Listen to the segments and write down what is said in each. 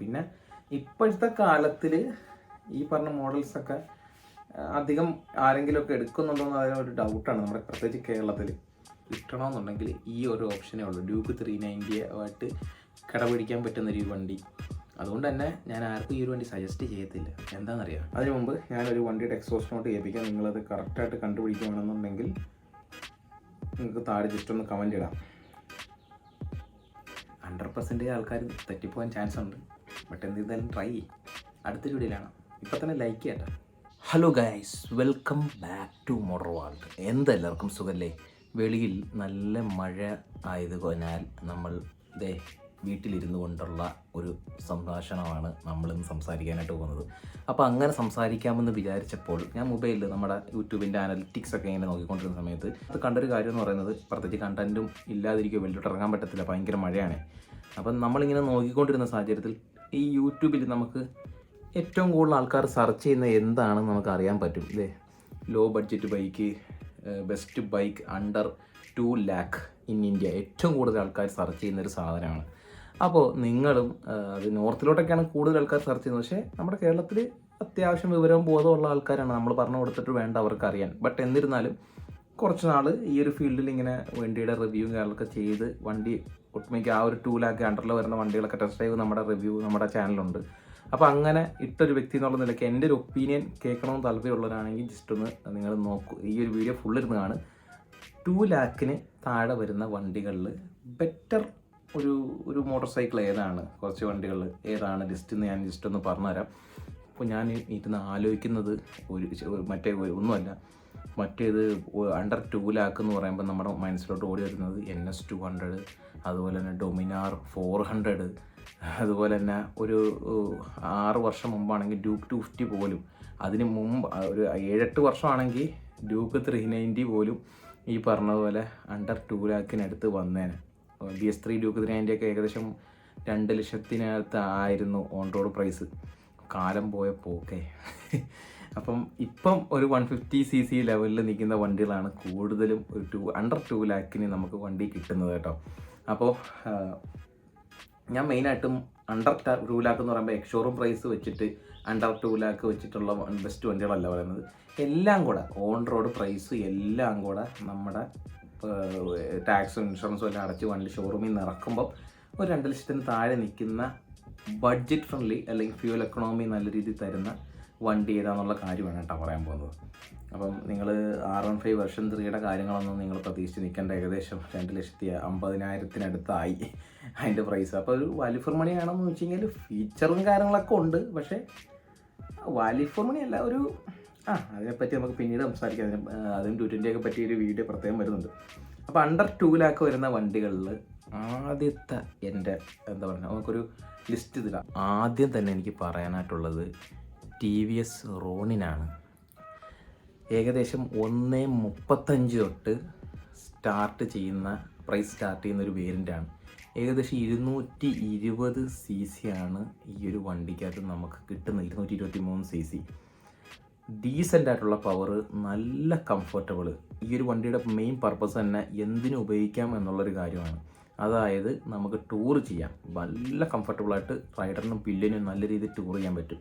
പിന്നെ ഇപ്പോഴത്തെ കാലത്തിൽ ഈ പറഞ്ഞ മോഡൽസൊക്കെ അധികം ആരെങ്കിലുമൊക്കെ എടുക്കുന്നുണ്ടോ എന്ന് ഒരു ഡൗട്ടാണ് നമ്മുടെ പ്രത്യേകിച്ച് കേരളത്തിൽ കിട്ടണമെന്നുണ്ടെങ്കിൽ ഈ ഒരു ഓപ്ഷനേ ഉള്ളൂ. ഡ്യൂക്ക് ത്രീ നയന്റി ആയിട്ട് കടപിടിക്കാൻ പറ്റുന്ന ഒരു വണ്ടി. അതുകൊണ്ട് തന്നെ ഞാൻ ആർക്കും ഈ ഒരു വണ്ടി സജസ്റ്റ് ചെയ്യത്തില്ല. എന്താണെന്നറിയാം? അതിന് മുമ്പ് ഞാനൊരു വണ്ടിയുടെ എക്സോസ്റ്റ് നോട്ട് കേൾപ്പിക്കാം നിങ്ങളത് കറക്റ്റായിട്ട് കണ്ടുപിടിക്കുകയാണെന്നുണ്ടെങ്കിൽ നിങ്ങൾക്ക് താഴെ ജസ്റ്റ് ഒന്ന് കമന്റ് ഇടാം. ഹൺഡ്രഡ് പെർസെന്റേജ് ആൾക്കാർ തെറ്റിപ്പോകാൻ ചാൻസ് ഉണ്ട്. ബട്ട് എന്ത് ചെയ്താലും ട്രൈ ചെയ്യും അടുത്ത വീഡിയോയിലാണ്. ഇപ്പം തന്നെ ലൈക്ക് ചെയ്യട്ടെ. Hello guys welcome back to motor world എന്തെല്ലാവർക്കും സുഖല്ലേ? വെളിയിൽ നല്ല മഴ ആയതുകൊണ്ടാൽ നമ്മൾ ദേ വീട്ടിലിരുന്നു കൊണ്ടുള്ള ഒരു സംഭാഷണമാണ് നമ്മളിന്ന് സംസാരിക്കാനായിട്ട് പോകുന്നത്. അപ്പോൾ അങ്ങനെ സംസാരിക്കാമെന്ന് വിചാരിച്ചപ്പോൾ ഞാൻ മൊബൈലിൽ നമ്മുടെ യൂട്യൂബിന്റെ അനലിറ്റിക്സ് ഒക്കെ ഇങ്ങനെ നോക്കിക്കൊണ്ടിരുന്ന സമയത്ത് അത് കണ്ടൊരു കാര്യം എന്ന് പറയുന്നത് പ്രത്യേകിച്ച് കണ്ടന്റും ഇല്ലാതിരിക്കുകയോ വെളിയിലോട്ട് ഇറങ്ങാൻ പറ്റത്തില്ല ഭയങ്കര മഴയാണ്. അപ്പം നമ്മളിങ്ങനെ നോക്കിക്കൊണ്ടിരുന്ന സാഹചര്യത്തിൽ ഈ യൂട്യൂബിൽ നമുക്ക് ഏറ്റവും കൂടുതൽ ആൾക്കാർ സെർച്ച് ചെയ്യുന്ന എന്താണെന്ന് നമുക്ക് അറിയാൻ പറ്റും ഇല്ലേ? Low budget bike best bike under two lakh in India ഏറ്റവും കൂടുതൽ ആൾക്കാർ സെർച്ച് ചെയ്യുന്ന ഒരു സാധനമാണ്. അപ്പോൾ നിങ്ങളും അത് നോർത്തിലോട്ടൊക്കെയാണ് കൂടുതൽ ആൾക്കാർ സെർച്ച് ചെയ്യുന്നത്. പക്ഷേ നമ്മുടെ കേരളത്തിൽ അത്യാവശ്യം വിവരവും ബോധമുള്ള ആൾക്കാരാണ്. നമ്മൾ പറഞ്ഞു കൊടുത്തിട്ട് വേണ്ട അവർക്ക് അറിയാൻ ബട്ട് എന്നിരുന്നാലും കുറച്ച് നാൾ ഈ ഒരു ഫീൽഡിൽ ഇങ്ങനെ വണ്ടിയുടെ റിവ്യൂ കാര്യങ്ങളൊക്കെ ചെയ്ത് വണ്ടി ഒട്ടുമിക്ക ആ ഒരു ടൂ ലാക്ക് അണ്ടറിൽ വരുന്ന വണ്ടികളൊക്കെ ടെസ്റ്റ് ഡ്രൈവ് നമ്മുടെ റിവ്യൂ നമ്മുടെ ചാനലുണ്ട് അപ്പോൾ അങ്ങനെ ഇട്ടൊരു വ്യക്തി എന്നുള്ള നിലയ്ക്ക് എന്റെ ഒരു ഒപ്പീനിയൻ കേൾക്കണമെന്ന് താല്പര്യമുള്ളവരാണെങ്കിൽ ജസ്റ്റ് ഒന്ന് നിങ്ങൾ നോക്കൂ. ഈ ഒരു വീഡിയോ ഫുൾ ഇരുന്ന് കാണും. ടു ലാക്കിന് താഴെ വരുന്ന വണ്ടികളിൽ ബെറ്റർ ഒരു ഒരു മോട്ടോർ സൈക്കിൾ ഏതാണ്? കുറച്ച് വണ്ടികൾ ഏതാണ്? ലിസ്റ്റ് എന്ന് ഞാൻ ജസ്റ്റ് ഒന്ന് പറഞ്ഞുതരാം. അപ്പോൾ ഞാൻ ഇരുന്ന് ആലോചിക്കുന്നത് ഒരു മറ്റേ ഒന്നുമല്ല. മറ്റേത് അണ്ടർ ടു ലാക്ക് എന്ന് പറയുമ്പോൾ നമ്മുടെ മനസ്സിലോട്ട് ഓടി വരുന്നത് എൻ എസ് ടു ഹൺഡ്രഡ് അതുപോലെ തന്നെ ഡൊമിനാർ ഫോർ ഹൺഡ്രഡ് അതുപോലെ തന്നെ ഒരു ആറ് വർഷം മുമ്പാണെങ്കിൽ ഡ്യൂക്ക് ടു ഫിഫ്റ്റി പോലും. അതിന് മുമ്പ് ഒരു ഏഴെട്ട് വർഷമാണെങ്കിൽ ഡ്യൂക്ക് ത്രീ നയന്റി പോലും ഈ പറഞ്ഞതുപോലെ അണ്ടർ ടു ലാക്കിനടുത്ത് വന്നേനെ. B S three Duke three ninety ഒക്കെ ഏകദേശം രണ്ട് ലക്ഷത്തിനകത്ത് ആയിരുന്നു ഓൺ റോഡ് പ്രൈസ് കാലം പോയ പോക്കേ. അപ്പം ഇപ്പം ഒരു വൺ ഫിഫ്റ്റി സി സി ലെവലിൽ നിൽക്കുന്ന വണ്ടികളാണ് കൂടുതലും ഒരു ടു അണ്ടർ ടു ലാക്കിന് നമുക്ക് വണ്ടി കിട്ടുന്നത് കേട്ടോ. അപ്പോൾ ഞാൻ മെയിനായിട്ടും അണ്ടർ ടു ലാക്ക് എന്ന് പറയുമ്പോൾ എക്ഷോറും പ്രൈസ് വെച്ചിട്ട് അണ്ടർ ടു ലാക്ക് വെച്ചിട്ടുള്ള ബെസ്റ്റ് വണ്ടികളല്ല പറയുന്നത്. എല്ലാം കൂടെ ഓൺ റോഡ് പ്രൈസ് എല്ലാം കൂടെ നമ്മുടെ ടാക്സും ഇൻഷുറൻസും എല്ലാം അടച്ച് വണ്ടി ഷോറൂമിൽ നിന്ന് ഇറക്കുമ്പോൾ ഒരു രണ്ട് ലക്ഷത്തിന് താഴെ നിൽക്കുന്ന ബഡ്ജറ്റ് ഫ്രണ്ട്ലി അല്ലെങ്കിൽ ഫ്യൂൽ എക്കണോമി നല്ല രീതിയിൽ തരുന്ന വണ്ടി ഏതാന്നുള്ള കാര്യമാണ് കേട്ടോ പറയാൻ പോകുന്നത്. അപ്പം നിങ്ങൾ ആർ വൺ ഫൈവ് വെർഷൻ ത്രീയുടെ കാര്യങ്ങളൊന്നും നിങ്ങൾ പ്രതീക്ഷിച്ച് നിൽക്കേണ്ട. ഏകദേശം രണ്ട് ലക്ഷത്തി അമ്പതിനായിരത്തിനടുത്തായി അതിന്റെ പ്രൈസ് അപ്പോൾ ഒരു വാലിഫോർ ഫോർ മണി ആണെന്ന് വെച്ച് കഴിഞ്ഞാൽ ഫീച്ചറും കാര്യങ്ങളൊക്കെ ഉണ്ട്. പക്ഷേ വാലിഫോർ ഫോർ മണി അല്ല ഒരു ആ അതിനെപ്പറ്റി നമുക്ക് പിന്നീട് സംസാരിക്കാം. അതിന് അതിന് അതും ടു ട്വന്റിയൊക്കെ പറ്റി ഒരു വീഡിയോ പ്രത്യേകം വരുന്നുണ്ട്. അപ്പോൾ അണ്ടർ ടു ലാക്ക് വരുന്ന വണ്ടികളിൽ ആദ്യത്തെ എന്റെ എന്താ പറയുക നമുക്കൊരു ലിസ്റ്റ് ഇതിലാണ് ആദ്യം തന്നെ എനിക്ക് പറയാനായിട്ടുള്ളത് ടി വി എസ് റോണിനാണ്. ഏകദേശം ഒന്ന് മുപ്പത്തഞ്ച് തൊട്ട് സ്റ്റാർട്ട് ചെയ്യുന്ന പ്രൈസ് സ്റ്റാർട്ട് ചെയ്യുന്ന ഒരു വേരിന്റാണ് ഏകദേശം ഇരുന്നൂറ്റി ഇരുപത് സി സി ആണ് ഈ ഒരു വണ്ടിക്കകത്ത് നമുക്ക് കിട്ടുന്നത്. ഇരുന്നൂറ്റി ഇരുപത്തി മൂന്ന് സി സി. ഡീസന്റ് ആയിട്ടുള്ള പവർ നല്ല കംഫർട്ടബിൾ ഈ ഒരു വണ്ടിയുടെ മെയിൻ പർപ്പസ് തന്നെ എന്തിനു ഉപയോഗിക്കാം എന്നുള്ളൊരു കാര്യമാണ്. അതായത് നമുക്ക് ടൂർ ചെയ്യാം. നല്ല കംഫർട്ടബിളായിട്ട് റൈഡറിനും പില്ലിനും നല്ല രീതിയിൽ ടൂർ ചെയ്യാൻ പറ്റും.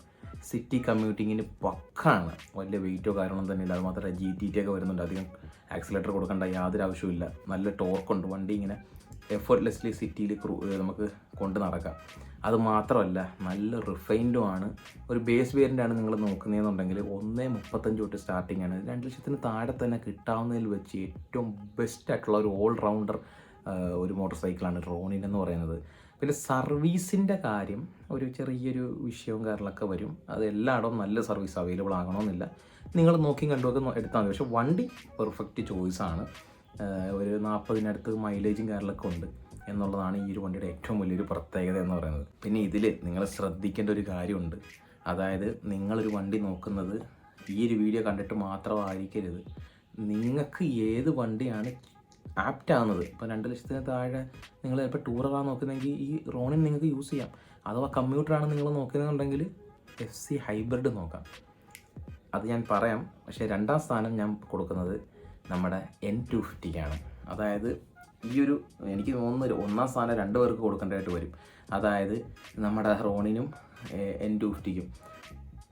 സിറ്റി കമ്മ്യൂട്ടിങ്ങിന് പക്കാണ്. വലിയ വെയിറ്റോ കാരണം തന്നെ ഇല്ല അത് മാത്രമല്ല ജി ടി ടി ഒക്കെ വരുന്നുണ്ട്. അധികം ആക്സിലേറ്റർ കൊടുക്കേണ്ട യാതൊരു ആവശ്യമില്ല നല്ല ടോർക്കുണ്ട് വണ്ടി ഇങ്ങനെ എഫേർട്ട്ലെസ്ലി സിറ്റിയിൽ നമുക്ക് കൊണ്ട് നടക്കാം. അത് മാത്രമല്ല നല്ല റിഫൈൻഡും ആണ്. ഒരു ബേസ് വേരിയന്റാണ് നിങ്ങൾ നോക്കുന്നതെന്നുണ്ടെങ്കിൽ ഒന്നേ മുപ്പത്തഞ്ച് തൊട്ട് സ്റ്റാർട്ടിംഗ് ആണ്. രണ്ട് ലക്ഷത്തിന് താഴെ തന്നെ കിട്ടാവുന്നതിൽ വെച്ച് ഏറ്റവും ബെസ്റ്റ് ആയിട്ടുള്ള ഒരു ഓൾ റൗണ്ടർ ഒരു മോട്ടോർ സൈക്കിളാണ് റോണിൻ എന്ന് പറയുന്നത്. പിന്നെ സർവീസിന്റെ കാര്യം ഒരു ചെറിയൊരു വിഷയവും കാര്യങ്ങളൊക്കെ വരും. അത് എല്ലായിടവും നല്ല സർവീസ് അവൈലബിൾ ആകണമെന്നില്ല. നിങ്ങൾ നോക്കി കണ്ടുമൊക്കെ എടുത്താൽ മതി. പക്ഷേ വണ്ടി പെർഫെക്റ്റ് ചോയ്സാണ് ഒരു നാൽപ്പതിനടുത്ത് മൈലേജും കാര്യങ്ങളൊക്കെ ഉണ്ട് എന്നുള്ളതാണ് ഈ ഒരു വണ്ടിയുടെ ഏറ്റവും വലിയൊരു പ്രത്യേകത എന്ന് പറയുന്നത്. പിന്നെ ഇതിൽ നിങ്ങൾ ശ്രദ്ധിക്കേണ്ട ഒരു കാര്യമുണ്ട്. അതായത് നിങ്ങളൊരു വണ്ടി നോക്കുന്നത് ഈ ഒരു വീഡിയോ കണ്ടിട്ട് മാത്രമായിരിക്കരുത്. നിങ്ങൾക്ക് ഏത് വണ്ടിയാണ് ആപ്റ്റ് ആവുന്നത് ഇപ്പോൾ രണ്ട് ലക്ഷത്തിന് താഴെ നിങ്ങൾ ചിലപ്പോൾ ടൂററാണ് നോക്കുന്നതെങ്കിൽ ഈ റോണിൻ നിങ്ങൾക്ക് യൂസ് ചെയ്യാം. അഥവാ കമ്പ്യൂട്ടറാണ് നിങ്ങൾ നോക്കുന്നതെന്നുണ്ടെങ്കിൽ എഫ് സി ഹൈബ്രിഡ് നോക്കാം. അത് ഞാൻ പറയാം. പക്ഷേ രണ്ടാം സ്ഥാനം ഞാൻ കൊടുക്കുന്നത് നമ്മുടെ എൻ ടു ഫിഫ്റ്റിക്കാണ് അതായത് ഈ ഒരു എനിക്ക് തോന്നുന്ന ഒന്നാം സ്ഥാനം രണ്ട് പേർക്ക് കൊടുക്കേണ്ടതായിട്ട് വരും. അതായത് നമ്മുടെ റോണിനും എൻ ടു ഫിഫ്റ്റിക്കും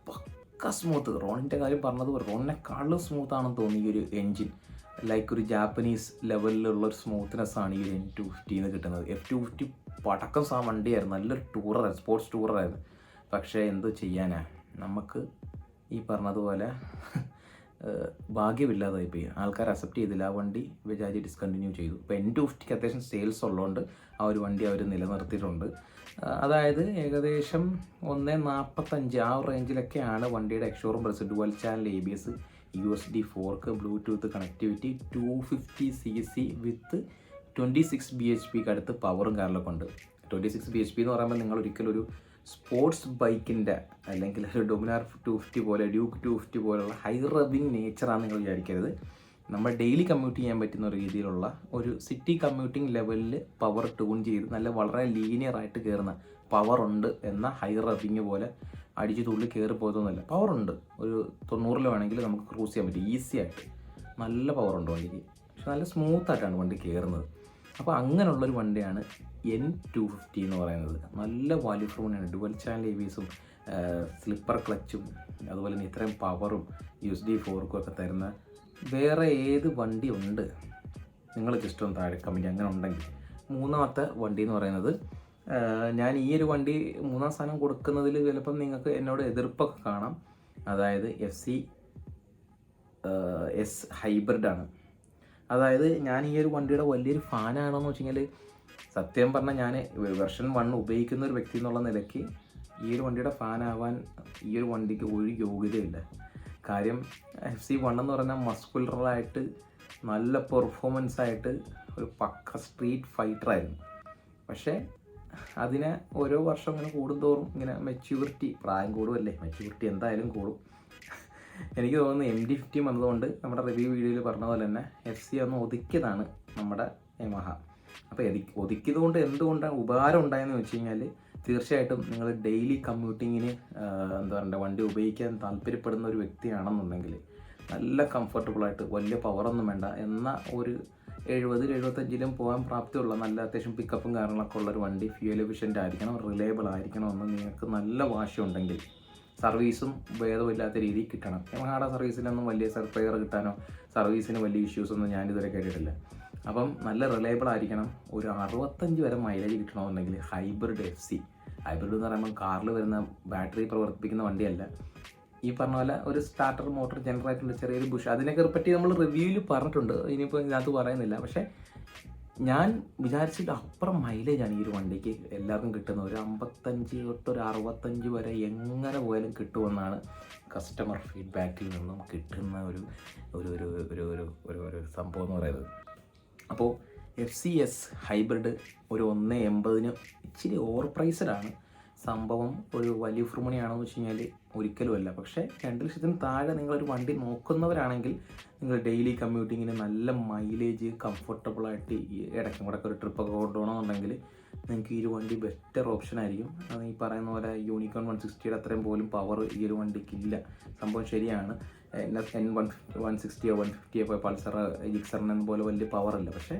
പക്ക സ്മൂത്ത് റോണിന്റെ കാര്യം പറഞ്ഞത് റോണിനെക്കാളും സ്മൂത്താണെന്ന് തോന്നി ഒരു എൻജിൻ ലൈക്ക് ഒരു ജാപ്പനീസ് ലെവലിലുള്ള ഒരു സ്മൂത്ത്നെസ് ആണ് ഈ എൻ ടു ഫിഫ്റ്റിന്ന് കിട്ടുന്നത്. എഫ് ടു ഫിഫ്റ്റി പടക്കം സാ വണ്ടിയായിരുന്നു. നല്ലൊരു ടൂറായിരുന്നു സ്പോർട്സ് ടൂറായിരുന്നു പക്ഷേ എന്ത് ചെയ്യാനാ? നമുക്ക് ഈ പറഞ്ഞതുപോലെ ഭാഗ്യമില്ലാതായി പോയി. ആൾക്കാർ അക്സെപ്റ്റ് ചെയ്തില്ല. ആ വണ്ടി വിചാരി ഡിസ്കണ്ടിന്യൂ ചെയ്തു. ഇപ്പോൾ എൻ ടു ഫിഫ്റ്റിക്ക് അത്യാവശ്യം സെയിൽസ് ഉള്ളതുകൊണ്ട് ആ ഒരു വണ്ടി അവർ നിലനിർത്തിയിട്ടുണ്ട്. അതായത് ഏകദേശം ഒന്ന് നാൽപ്പത്തഞ്ച് ആ റേഞ്ചിലൊക്കെയാണ് വണ്ടിയുടെ ex showroom price dual channel A B S U S D fork Bluetooth connectivity two fifty C C with twenty six B H പിക്ക് അടുത്ത് പവറും കാറിലൊക്കെ ഉണ്ട്. Twenty six B H P എന്ന് പറയുമ്പോൾ നിങ്ങൾ ഒരിക്കലും ഒരു സ്പോർട്സ് ബൈക്കിന്റെ അല്ലെങ്കിൽ ഒരു ഡൊമിനാർ ടു ഫിഫ്റ്റി പോലെ ഡ്യൂക്ക് ടു ഫിഫ്റ്റി പോലെയുള്ള ഹൈ റബിങ് നേച്ചറാണ് നിങ്ങൾ വിചാരിക്കരുത്. നമ്മൾ ഡെയിലി കമ്മ്യൂട്ട് ചെയ്യാൻ പറ്റുന്ന രീതിയിലുള്ള ഒരു സിറ്റി കമ്മ്യൂട്ടിംഗ് ലെവലിൽ പവർ ട്യൂൺ ചെയ്ത് നല്ല വളരെ ലീനിയർ ആയിട്ട് കയറുന്ന പവർ ഉണ്ട് എന്ന ഹൈ റബിങ് പോലെ അടിച്ച് തുള്ളി കയറി പോയതൊന്നുമല്ല. പവർ ഉണ്ട്. ഒരു തൊണ്ണൂറിൽ വേണമെങ്കിൽ നമുക്ക് ക്രൂസ് ചെയ്യാൻ പറ്റും. ഈസി ആയിട്ട്. നല്ല പവർ ഉണ്ട് വണ്ടിക്ക് പക്ഷെ നല്ല സ്മൂത്ത് ആയിട്ടാണ് വണ്ടി കയറുന്നത് അപ്പോൾ അങ്ങനെയുള്ളൊരു വണ്ടിയാണ് എൻ ടു ഫിഫ്റ്റി എന്ന് പറയുന്നത്. നല്ല വാല്യൂ ഫോണാണ് ഡുവൽ ചാനൽ എ വിസും സ്ലിപ്പർ ക്ലച്ചും അതുപോലെ തന്നെ ഇത്രയും പവറും യു എസ് ഡി ഫോർക്കും ഒക്കെ തരുന്ന വേറെ ഏത് വണ്ടി ഉണ്ട്? നിങ്ങൾ ജസ്റ്റ് ഒന്ന് താഴെ കമന്റ് അങ്ങനെ ഉണ്ടെങ്കിൽ മൂന്നാമത്തെ വണ്ടി എന്ന് പറയുന്നത് ഞാൻ ഈ ഒരു വണ്ടി മൂന്നാം സ്ഥാനം കൊടുക്കുന്നതിൽ ചിലപ്പം നിങ്ങൾക്ക് എന്നോട് എതിർപ്പൊക്കെ കാണാം. അതായത് എഫ് സി എസ് ഹൈബ്രിഡാണ് അതായത് ഞാൻ ഈ ഒരു വണ്ടിയുടെ വലിയൊരു ഫാനാണോന്ന് വെച്ച് കഴിഞ്ഞാൽ സത്യം പറഞ്ഞാൽ ഞാൻ വെർഷൻ വൺ ഉപയോഗിക്കുന്ന ഒരു വ്യക്തി എന്നുള്ള നിലയ്ക്ക് ഈ ഒരു വണ്ടിയുടെ ഫാനാവാൻ ഈ ഒരു വണ്ടിക്ക് ഒരു യോഗ്യതയില്ല. കാര്യം എഫ് സി വൺ എന്ന് പറഞ്ഞാൽ മസ്കുലറായിട്ട് നല്ല പെർഫോമൻസ് ആയിട്ട് ഒരു പക്ക സ്ട്രീറ്റ് ഫൈറ്ററായിരുന്നു പക്ഷേ അതിനെ ഓരോ വർഷം ഇങ്ങനെ കൂടുന്തോറും ഇങ്ങനെ മെച്യൂരിറ്റി പ്രായം കൂടുമല്ലേ മെച്യൂരിറ്റി എന്തായാലും കൂടും. എനിക്ക് തോന്നുന്നു എം ഡി ഫിഫ്റ്റി വന്നതുകൊണ്ട് നമ്മുടെ റിവ്യൂ വീഡിയോയിൽ പറഞ്ഞ പോലെ തന്നെ എഫ് സി ഒന്ന് ഒതുക്കിയതാണ് നമ്മുടെ യമഹ. അപ്പോൾ എതി ഒതുക്കിയതുകൊണ്ട് എന്തുകൊണ്ടാണ് ഉപകാരം ഉണ്ടായെന്ന് വെച്ച് കഴിഞ്ഞാൽ തീർച്ചയായിട്ടും നിങ്ങൾ ഡെയിലി കമ്മ്യൂട്ടിങ്ങിന് എന്താ പറയുക വണ്ടി ഉപയോഗിക്കാൻ താല്പര്യപ്പെടുന്ന ഒരു വ്യക്തിയാണെന്നുണ്ടെങ്കിൽ നല്ല കംഫർട്ടബിളായിട്ട് വലിയ പവറൊന്നും വേണ്ട. എന്ന ഒരു എഴുപതിൽ എഴുപത്തഞ്ചിലും പോകാൻ പ്രാപ്തിയുള്ള നല്ല അത്യാവശ്യം പിക്കപ്പും കാര്യങ്ങളൊക്കെ ഉള്ള ഒരു വണ്ടി ഫ്യൂൽ എഫിഷ്യന്റ് ആയിരിക്കണം റിലയബിൾ ആയിരിക്കണം എന്ന് നിങ്ങൾക്ക് നല്ല വാശിയുണ്ടെങ്കിൽ സർവീസും ഭേദമില്ലാത്ത രീതിയിൽ കിട്ടണം. യമഹയുടെ സർവീസിലൊന്നും വലിയ സർപ്രൈസർ കിട്ടാനോ സർവീസിന് വലിയ ഇഷ്യൂസൊന്നും ഞാനിതുവരെ കേട്ടിട്ടില്ല. അപ്പം നല്ല റിലയബിൾ ആയിരിക്കണം. ഒരു അറുപത്തഞ്ച് വരെ മൈലേജ് കിട്ടണമെന്നുണ്ടെങ്കിൽ ഹൈബ്രിഡ് എഫ് സി ഹൈബ്രിഡ് എന്ന് പറയുമ്പോൾ കാറിൽ വരുന്ന ബാറ്ററി പ്രവർത്തിപ്പിക്കുന്ന വണ്ടിയല്ല. ഈ പറഞ്ഞ പോലെ ഒരു സ്റ്റാർട്ടർ മോട്ടോർ ജനറേറ്ററിന്റെ ചെറിയൊരു ബുഷ് അതിനൊക്കെ പറ്റി നമ്മൾ റിവ്യൂവിൽ പറഞ്ഞിട്ടുണ്ട്. ഇനിയിപ്പോൾ ഇതിനകത്ത് പറയുന്നില്ല. പക്ഷേ ഞാൻ വിചാരിച്ചിട്ട് അപ്പുറം മൈലേജാണ് ഈ ഒരു വണ്ടിക്ക് എല്ലാവർക്കും കിട്ടുന്നത്. ഒരു അമ്പത്തഞ്ച് തൊട്ട് ഒരു അറുപത്തഞ്ച് വരെ എങ്ങനെ പോയാലും കിട്ടുമെന്നാണ് കസ്റ്റമർ ഫീഡ്ബാക്കിൽ നിന്നും കിട്ടുന്ന ഒരു ഒരു ഒരു ഒരു ഒരു സംഭവം എന്ന് പറയുന്നത്. അപ്പോൾ എഫ് സി എസ് ഹൈബ്രിഡ് ഒരു ഒന്ന് എൺപതിന് ഇച്ചിരി ഓവർ പ്രൈസഡാണ് സംഭവം ഒരു വലിയ ഫുർമണിയാണെന്ന് വെച്ച് കഴിഞ്ഞാൽ ഒരിക്കലുമല്ല പക്ഷേ രണ്ട് ലക്ഷത്തിന് താഴെ നിങ്ങളൊരു വണ്ടി നോക്കുന്നവരാണെങ്കിൽ നിങ്ങൾ ഡെയിലി കമ്മ്യൂട്ടിങ്ങിന് നല്ല മൈലേജ് കംഫർട്ടബിളായിട്ട് ഇടയ്ക്ക് കൂടെ ഒരു ട്രിപ്പൊക്കെ കൊണ്ടുപോകണമെന്നുണ്ടെങ്കിൽ നിങ്ങൾക്ക് ഈ ഒരു വണ്ടി ബെറ്റർ ഓപ്ഷൻ ആയിരിക്കും. അത് ഈ പറയുന്ന പോലെ യൂണിക്കോൺ വൺ സിക്സ്റ്റിയുടെ അത്രയും പോലും പവർ ഈ ഒരു വണ്ടിക്ക് ഇല്ല. സംഭവം ശരിയാണ്. എൻ വൺ വൺ സിക്സ്റ്റിയോ വൺ ഫിഫ്റ്റിയോ പോയ പൾസർ ജിക്സറിനെ പോലെ വലിയ പവർ ഇല്ല പക്ഷേ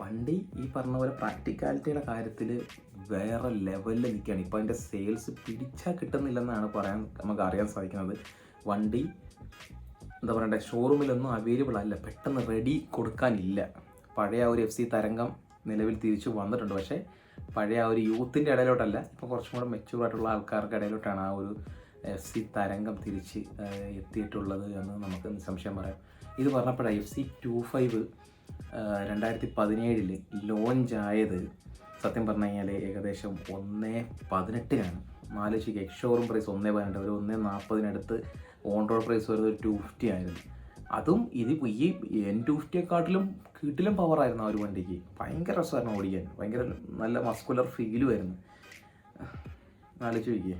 വണ്ടി ഈ പറഞ്ഞ പോലെ പ്രാക്ടിക്കാലിറ്റിയുടെ കാര്യത്തിൽ വേറെ ലെവലിൽ നിൽക്കുകയാണ്. ഇപ്പോൾ അതിന്റെ സെയിൽസ് പിടിച്ചാൽ കിട്ടുന്നില്ലെന്നാണ് പറയാൻ നമുക്ക് അറിയാൻ സാധിക്കുന്നത്. വണ്ടി എന്താ പറയണ്ടേ ഷോറൂമിലൊന്നും അവൈലബിൾ അല്ല. പെട്ടെന്ന് റെഡി കൊടുക്കാനില്ല. പഴയ ഒരു എഫ് സി തരംഗം നിലവിൽ തിരിച്ചു വന്നിട്ടുണ്ട്. പക്ഷേ പഴയ ആ ഒരു യൂത്തിന്റെ ഇടയിലോട്ടല്ല. ഇപ്പോൾ കുറച്ചും കൂടെ മെച്യൂർ ആയിട്ടുള്ള ആൾക്കാർക്ക് ഇടയിലോട്ടാണ് ആ ഒരു എഫ് സി തരംഗം തിരിച്ച് എത്തിയിട്ടുള്ളത് എന്ന് നമുക്ക് സംശയം പറയാം. ഇത് പറഞ്ഞപ്പോഴാണ് എഫ് സി ടു ഫൈവ് രണ്ടായിരത്തി പതിനേഴിൽ ലോഞ്ച് ആയത് സത്യം പറഞ്ഞു കഴിഞ്ഞാൽ ഏകദേശം ഒന്ന് പതിനെട്ടിനാണ്. നാലോചിക്ക് എക്ഷോറും പ്രൈസ് ഒന്നേ പതിനെട്ട് ഒരു ഒന്നേ നാൽപ്പതിനടുത്ത് ഓൺ റോഡ് പ്രൈസ് വരുന്നത് ഒരു ടു ഫിഫ്റ്റി ആയിരുന്നു. അതും ഇത് ഈ എൻ ടു ഫിഫ്റ്റിയെക്കാട്ടിലും കിട്ടിലും പവറായിരുന്നു ആ ഒരു വണ്ടിക്ക്. ഭയങ്കര രസമായിരുന്നു ഓടിക്കാൻ. ഭയങ്കര നല്ല മസ്കുലർ ഫീലുമായിരുന്നു ആലോചിച്ച് നോക്കിയേ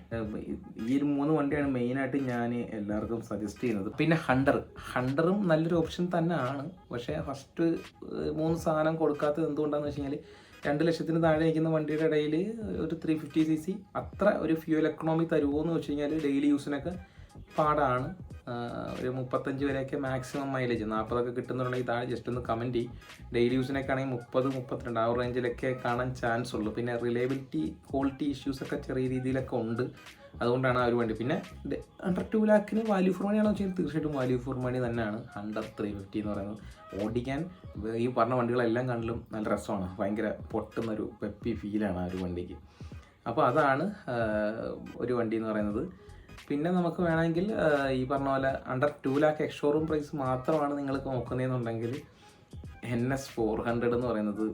ഈ ഒരു മൂന്ന് വണ്ടിയാണ് മെയിനായിട്ട് ഞാൻ എല്ലാവർക്കും സജസ്റ്റ് ചെയ്യുന്നത്. പിന്നെ ഹണ്ടർ ഹണ്ടറും നല്ലൊരു ഓപ്ഷൻ തന്നെയാണ് പക്ഷേ ഫസ്റ്റ് മൂന്ന് സാധനം കൊടുക്കാത്തത് എന്തുകൊണ്ടാണെന്ന് വെച്ച് കഴിഞ്ഞാൽ രണ്ട് ലക്ഷത്തിന് താഴെ നിൽക്കുന്ന വണ്ടിയുടെ ഇടയിൽ ഒരു ത്രീ ഫിഫ്റ്റി സി സി അത്ര ഒരു ഫ്യൂൽ എക്കണോമി തരുമോ എന്ന് വെച്ച് കഴിഞ്ഞാൽ ഡെയിലി യൂസിനൊക്കെ പാടാണ്. ഒരു മുപ്പത്തഞ്ച് വരെയൊക്കെ മാക്സിമം മൈലേജ് നാൽപ്പതൊക്കെ കിട്ടുന്നുണ്ടെങ്കിൽ താഴെ ജസ്റ്റ് ഒന്ന് കമന്റ് ചെയ്യും. ഡെയിലി യൂസിനൊക്കെ ആണെങ്കിൽ മുപ്പത് മുപ്പത്തിരണ്ട് ആ റേഞ്ചിലൊക്കെ കാണാൻ ചാൻസ് ഉള്ളൂ. പിന്നെ റിലയബിലിറ്റി ക്വാളിറ്റി ഇഷ്യൂസൊക്കെ ചെറിയ രീതിയിലൊക്കെ ഉണ്ട്. അതുകൊണ്ടാണ് ആ ഒരു വണ്ടി. പിന്നെ അണ്ടർ ടു ലാക്കിന് വാല്യൂ ഫോർ മണിയാണെന്ന് വെച്ചാൽ തീർച്ചയായിട്ടും വാല്യൂ ഫോർ മണി തന്നെയാണ്. അണ്ടർ ത്രീ ഫിഫ്റ്റി എന്ന് പറയുന്നത്. ഓടിക്കാൻ ഈ പറഞ്ഞ വണ്ടികളെല്ലാം കണ്ടിലും നല്ല രസമാണ്. ഭയങ്കര പൊട്ടുന്നൊരു പെപ്പി ഫീലാണ് ആ ഒരു വണ്ടിക്ക്. അപ്പോൾ അതാണ് ഒരു വണ്ടി എന്ന് പറയുന്നത്. പിന്നെ നമുക്ക് വേണമെങ്കിൽ ഈ പറഞ്ഞ പോലെ under two lakh ex showroom price മാത്രമാണ് നിങ്ങൾ നോക്കുന്നതെന്നുണ്ടെങ്കിൽ എൻ എസ് ഫോർ ഹൺഡ്രഡ് എന്ന് പറയുന്നത്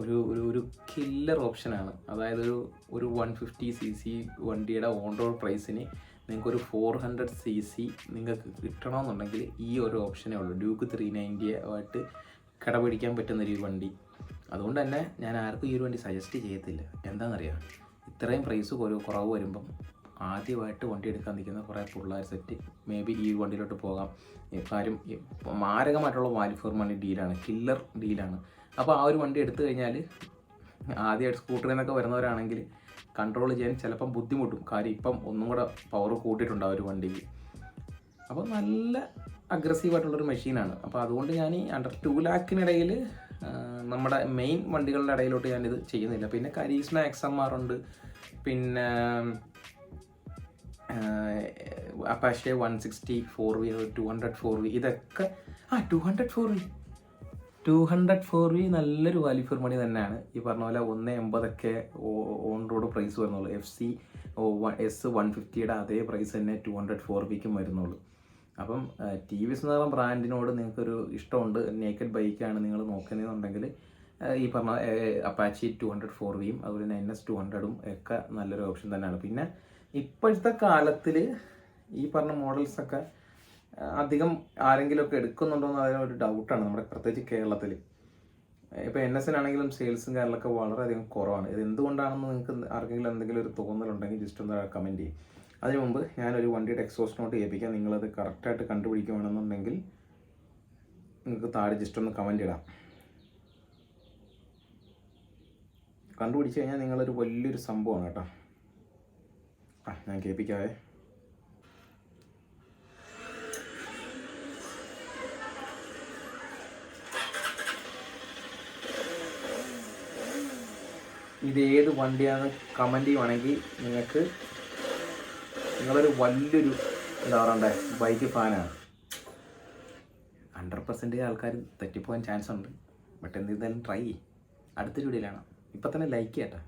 ഒരു ഒരു ഒരു കില്ലർ ഓപ്ഷനാണ് അതായത് ഒരു ഒരു വൺ ഫിഫ്റ്റി സി സി വണ്ടിയുടെ ഓൺ റോഡ് പ്രൈസിന് നിങ്ങൾക്ക് ഒരു ഫോർ ഹൺഡ്രഡ് സി സി നിങ്ങൾക്ക് കിട്ടണമെന്നുണ്ടെങ്കിൽ ഈ ഒരു ഓപ്ഷനേ ഉള്ളൂ. ഡ്യൂക്ക് ത്രീ ആയിട്ട് കടപിടിക്കാൻ പറ്റുന്ന ഒരു വണ്ടി. അതുകൊണ്ട് തന്നെ ഞാൻ ആർക്കും ഈ ഒരു വണ്ടി സജസ്റ്റ് ചെയ്യത്തില്ല. എന്താണെന്നറിയാം? ഇത്രയും പ്രൈസ് ഒരു കുറവ് വരുമ്പം ആദ്യമായിട്ട് വണ്ടി എടുക്കാൻ നിൽക്കുന്ന കുറേ പിള്ളേർ സെറ്റ്. മേ ബി ഈ വണ്ടിയിലോട്ട് പോകാം. കാര്യം മാരകമായിട്ടുള്ള വാല്യൂ ഫോർ മണി ഡീലാണ് കില്ലർ ഡീലാണ്. അപ്പോൾ ആ ഒരു വണ്ടി എടുത്തു കഴിഞ്ഞാൽ ആദ്യമായിട്ട് സ്കൂട്ടറിൽ നിന്നൊക്കെ വരുന്നവരാണെങ്കിൽ കൺട്രോൾ ചെയ്യാൻ ചിലപ്പം ബുദ്ധിമുട്ടും. കാര്യം ഇപ്പം ഒന്നും കൂടെ പവർ കൂട്ടിയിട്ടുണ്ട് ആ ഒരു വണ്ടിക്ക്. അപ്പോൾ നല്ല അഗ്രസീവായിട്ടുള്ളൊരു മെഷീനാണ് അപ്പോൾ അതുകൊണ്ട് ഞാൻ ഈ അണ്ടർ ടു ലാക്കിനിടയിൽ നമ്മുടെ മെയിൻ വണ്ടികളുടെ ഇടയിലോട്ട് ഞാനിത് ചെയ്യുന്നില്ല. പിന്നെ കരീസ്മ എക്സ് എം ആർ ഉണ്ട് പിന്നെ Apache one sixty four V two hundred four V ഇതൊക്കെ ആ two hundred four V two hundred four V നല്ലൊരു വാല്യൂ ഫോർ മണി തന്നെയാണ്. ഈ പറഞ്ഞ പോലെ ഒന്ന് എൺപതൊക്കെ ഓൺ റോഡ് പ്രൈസ് വരുന്നുള്ളൂ. എഫ് സി എസ് വൺ ഫിഫ്റ്റിയുടെ അതേ പ്രൈസ് തന്നെ ടു ഹൺഡ്രഡ് ഫോർ വിക്കും വരുന്നുള്ളൂ. അപ്പം ടി വി എസ് എന്ന് പറയുന്ന ബ്രാൻഡിനോട് നിങ്ങൾക്കൊരു ഇഷ്ടമുണ്ട് നേക്കഡ് ബൈക്കാണ് നിങ്ങൾ നോക്കുന്നതെന്നുണ്ടെങ്കിൽ ഈ പറഞ്ഞ അപ്പാച്ചി ടു ഹൺഡ്രഡ് ഫോർ വിയും അതുപോലെ തന്നെ എൻ എസ് ടു ഹൺഡ്രഡും ഒക്കെ നല്ലൊരു ഓപ്ഷൻ തന്നെയാണ്. പിന്നെ ഇപ്പോഴത്തെ കാലത്തിൽ ഈ പറഞ്ഞ മോഡൽസൊക്കെ അധികം ആരെങ്കിലുമൊക്കെ എടുക്കുന്നുണ്ടോ എന്ന് അതിനൊരു ഡൗട്ടാണ് നമ്മുടെ പ്രത്യേകിച്ച് കേരളത്തിൽ ഇപ്പോൾ എൻ എസ് ആണെങ്കിലും സെയിൽസും കാര്യങ്ങളൊക്കെ വളരെയധികം കുറവാണ്. ഇത് എന്തുകൊണ്ടാണെന്ന് നിങ്ങൾക്ക് ആർക്കെങ്കിലും എന്തെങ്കിലും ഒരു തോന്നലുണ്ടെങ്കിൽ ജസ്റ്റ് ഒന്ന് കമന്റ് ചെയ്യും. അതിനു മുമ്പ് ഞാനൊരു വണ്ടിയുടെ എക്സോസ്റ്റ് നോട്ട് ഏൽപ്പിക്കാം. നിങ്ങളത് കറക്റ്റായിട്ട് കണ്ടുപിടിക്കുകയാണെന്നുണ്ടെങ്കിൽ നിങ്ങൾക്ക് താഴെ ജസ്റ്റ് ഒന്ന് കമന്റ് ഇടാം. കണ്ടുപിടിച്ച് കഴിഞ്ഞാൽ നിങ്ങളൊരു വലിയൊരു സംഭവമാണ് കേട്ടോ. ആ ഞാൻ കേൾപ്പിക്കാവേ ഇത് ഏത് വണ്ടിയാണ് കമന്റ് ചെയ്യുവാണെങ്കിൽ നിങ്ങൾക്ക് നിങ്ങളൊരു വലിയൊരു എന്താ പറയണ്ടേ ബൈക്ക് ഫാനാണ് ഹൺഡ്രഡ് പെർസെന്റേജ് ആൾക്കാർ തെറ്റിപ്പോകാൻ ചാൻസ് ഉണ്ട്. ബട്ട് എന്ത് ട്രൈ ചെയ്യും. അടുത്ത വീഡിയോയിലാണ് ഇപ്പം തന്നെ ലൈക്ക് ചെയ്യട്ടെ.